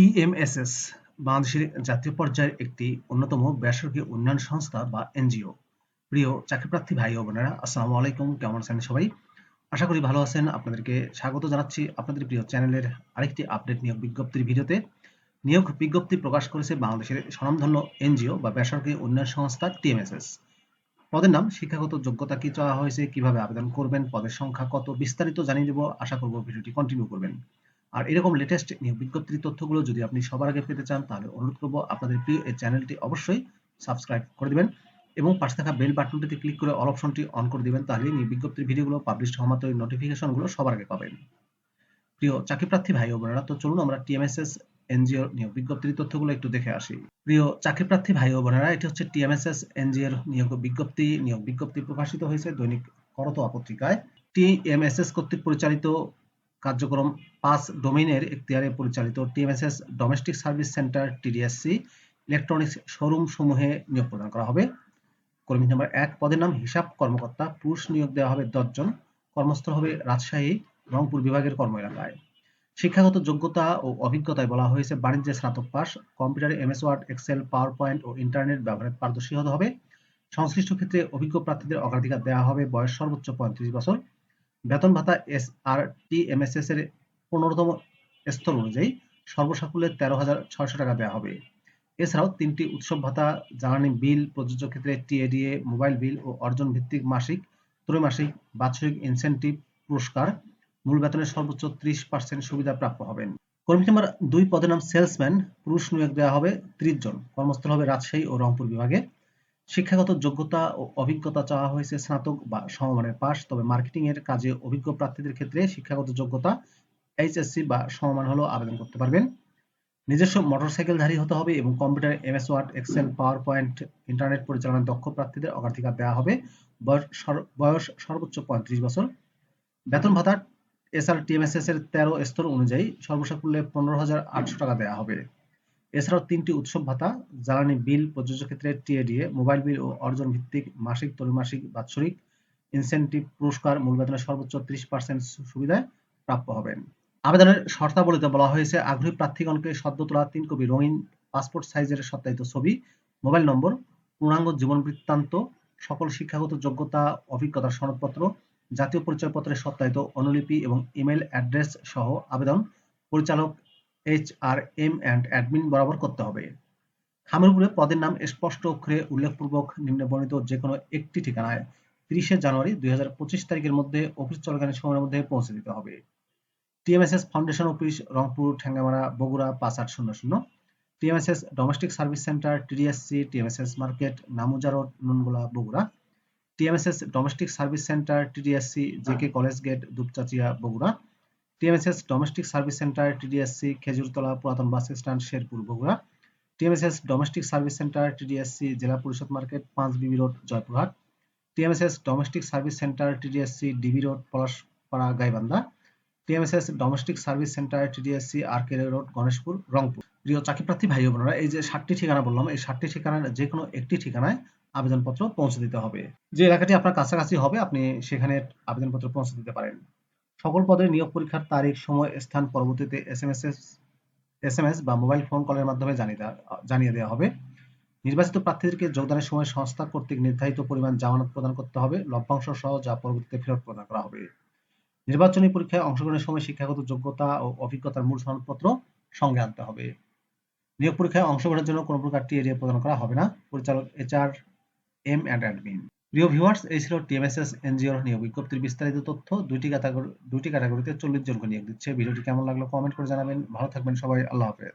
TMSS, বাংলাদেশের জাতীয় পর্যায়ের একটি অন্যতম বেসরকারি উন্নয়ন সংস্থা বা এনজিও। প্রিয় চাকরিপ্রার্থী ভাই ও বোনেরা, আসসালামু আলাইকুম। কেমন আছেন সবাই? আশা করি ভালো আছেন। আপনাদেরকে স্বাগত জানাচ্ছি আপনাদের প্রিয় চ্যানেলের আরেকটি আপডেট নিয়োগ বিজ্ঞপ্তির ভিডিওতে। নিয়োগ বিজ্ঞপ্তি প্রকাশ করেছে বাংলাদেশের স্বনামধন্য এনজিও বা বেসরকারি উন্নয়ন সংস্থা টিএমএসএস। পদের নাম, শিক্ষাগত যোগ্যতা কি চাওয়া হয়েছে, কীভাবে আবেদন করবেন, পদের সংখ্যা কত, বিস্তারিত জানিয়ে দেবো। আশা করব ভিডিওটি কন্টিনিউ করবেন। আর এরকম লেটেস্ট নিয়োগ বিজ্ঞপ্তির তথ্যগুলো যদি আপনি সবার আগে পেতে চান, তাহলে অনুরোধ করব আপনাদের প্রিয় এই চ্যানেলটি অবশ্যই সাবস্ক্রাইব করে দিবেন এবং পাশে থাকা বেল বাটনটিতে ক্লিক করে অল অপশনটি অন করে দিবেন, তাহলে নিয়োগ বিজ্ঞপ্তির ভিডিওগুলো পাবলিশ হওয়া মাত্র নোটিফিকেশনগুলো সবার আগে পাবেন। প্রিয় চাকরিপ্রার্থী ভাই ও বোনেরা, তো চলুন আমরা টিএমএসএস এনজিওর নিয়োগ বিজ্ঞপ্তির তথ্যগুলো একটু দেখে আসি। প্রিয় চাকরিপ্রার্থী ভাই ও বোনেরা, এটি হচ্ছে টিএমএসএস এনজিওর নিয়োগ বিজ্ঞপ্তি। নিয়োগ বিজ্ঞপ্তি প্রকাশিত হয়েছে দৈনিক করতোয়া পত্রিকায়। টিএমএসএস কর্তৃক পরিচালিত কার্যক্রম পাঁচ ডোমেইনের এখতিয়ারে পরিচালিত TMSS domestic service centre, TDSC, electronics showroom সমূহে নিয়োগ প্রদান করা হবে। কর্মী নাম্বার এক পদের নাম হিসাব কর্মকর্তা, পুরুষ নিয়োগ দেওয়া হবে দশজন কর্মস্থল হবে রাজশাহী, রংপুর বিভাগের কর্ম এলাকায় শিক্ষাগত যোগ্যতা ও অভিজ্ঞতায় বলা হয়েছে বাণিজ্যে স্নাতক পাস কম্পিউটারে, MS Word, Excel PowerPoint ও ইন্টারনেট ব্যবহারে পারদর্শী হতে হবে। সংশ্লিষ্ট ক্ষেত্রে অভিজ্ঞ প্রার্থীদের অগ্রাধিকার দেওয়া হবে বয়স সর্বোচ্চ পঁয়ত্রিশ বছর। বেতন ভাতা এস আর টি এমএসএস এর পনেরোতম স্তর অনুযায়ী সর্বসাকুল্যে তেরো হাজার ছয়শো টাকা দেওয়া হবে। এছাড়াও তিনটি উৎসব ভাতা, জ্বালানি বিল, প্রযোজ্য ক্ষেত্রে টিএডিএ মোবাইল বিল ও অর্জন ভিত্তিক মাসিক, ত্রৈমাসিক, বাৎসরিক ইনসেন্টিভ পুরস্কার। মূল বেতনের সর্বোচ্চ ত্রিশ পার্সেন্ট সুবিধা প্রাপ্য হবেন। কর্মী নাম্বার দুই পদের নাম সেলসম্যান। পুরুষ নিয়োগ দেওয়া হবে ত্রিশ জন। কর্মস্থল হবে রাজশাহী ও রংপুর বিভাগে। শিক্ষাগত যোগ্যতা ও অভিজ্ঞতা চাওয়া হয়েছে স্নাতক বা সমমানের পাস তবে মার্কেটিং এর কাজে অভিজ্ঞ প্রার্থীদের ক্ষেত্রে শিক্ষাগত যোগ্যতা, এইচএসসি বা সমমান হলেও আবেদন করতে পারবেন। নিজস্ব মোটরসাইকেলধারী হতে হবে এবং computer MS Word Excel PowerPoint internet পরিচালনায় দক্ষ প্রার্থীদের অগ্রাধিকার দেওয়া হবে। বয়স সর্বোচ্চ পঁয়ত্রিশ বছর। বেতন ভাতা এস এসআর টিএমএসএস এর তেরো স্তর অনুযায়ী সর্বসাকুল্যে পনেরো হাজার আটশো টাকা দেওয়া হবে। এছাড়াও তিনটি উৎসব ভাতা, জ্বালানি বিল, প্রযোজ্য ক্ষেত্রে টিএডিএ মোবাইল বিল ও অর্জন ভিত্তিক মাসিক, ত্রৈমাসিক, বাৎসরিক ইনসেন্টিভ পুরস্কার মূল বেতনের সর্বোচ্চ ত্রিশ পার্সেন্ট সুবিধায় প্রাপ্য হবেন। আবেদনের শর্তাবলীতে বলা হয়েছে, আগ্রহী প্রার্থীগণকে সদ্য তোলা তিন কপি রঙিন পাসপোর্ট সাইজের সত্যায়িত ছবি, মোবাইল নম্বর, পূর্ণাঙ্গ জীবন বৃত্তান্ত, সকল শিক্ষাগত যোগ্যতা, অভিজ্ঞতার সনদপত্র, জাতীয় পরিচয়পত্রের সত্যায়িত অনুলিপি এবং ইমেল অ্যাড্রেস সহ আবেদন পরিচালক এইচ আর অ্যান্ড অ্যাডমিন বরাবর করতে হবে। খামের পদের নাম স্পষ্ট অক্ষরে উল্লেখপূর্বক নিম্নে বর্ণিত যে কোনো একটি ঠিকানায় তিরিশে জানুয়ারি দুই হাজার পঁচিশ তারিখের মধ্যে অফিস চলাকালীন সময়ের মধ্যে পৌঁছে দিতে হবে। TMSS foundation office, Rangpur Thengamara Bogura, পাঁচ আট শূন্য শূন্য। TMSS domestic service centre, TDSC, TMSS market, Namuja road, Nungola, Bogura. TMSS domestic service centre, TDSC JK college gate, Dupchanchia, Bogura. TMSS domestic service centre, TDSC, Khejurtala পুরাতন bus stand, Sherpur, Bogura. TMSS domestic service centre, TDSC, Zila Parishad market, পাঁচ BB road, Joypurhat. TMSS domestic service centre, TDSC, DB road, Palashpara, Gaibandha. TMSS domestic service centre, TDSC, R K road, Ganeshpur, Rangpur. প্রিয় চাকরি প্রার্থী ভাই বোনেরা, এই যে সাতটি ঠিকানা বললাম, এই সাতটি ঠিকানার যে কোনো একটি ঠিকানায় আবেদনপত্র পৌঁছে দিতে হবে। যে এলাকাটি আপনার কাছাকাছি হবে, আপনি সেখানে আবেদনপত্র পৌঁছে দিতে পারেন। সকল পদের নিয়োগ পরীক্ষার তারিখ, সময়, স্থান পরবর্তীতে S M S S M S বা মোবাইল ফোন কলের মাধ্যমে জানিয়ে দেওয়া হবে। নির্বাচিত প্রার্থীদেরকে যোগদানের সময় সংস্থা কর্তৃক নির্ধারিত পরিমাণ জামানত প্রদান করতে হবে, লভ্যাংশ সহ যা পরবর্তীতে ফেরত প্রদান করা হবে। নির্বাচনী পরীক্ষায় অংশগ্রহণের সময় শিক্ষাগত যোগ্যতা ও অভিজ্ঞতার মূল সনদপত্র সঙ্গে আনতে হবে। নিয়োগ পরীক্ষায় অংশগ্রহণের জন্য কোনো প্রকার টিএডিএ প্রদান করা হবে না। পরিচালক এইচআর এম অ্যান্ড অ্যাডমিন প্রিয় ভিউয়ার্স এই ছিল টিএমএসএস এনজিওর নিয়োগ বিজ্ঞপ্তির বিস্তারিত তথ্য। দুইটি ক্যাটাগরি দুইটি ক্যাটাগরিতে চল্লিশ জনকে নিয়োগ দিচ্ছে। ভিডিওটি কেমন লাগল কমেন্ট করে জানাবেন। ভালো থাকবেন সবাই। আল্লাহ হাফেজ।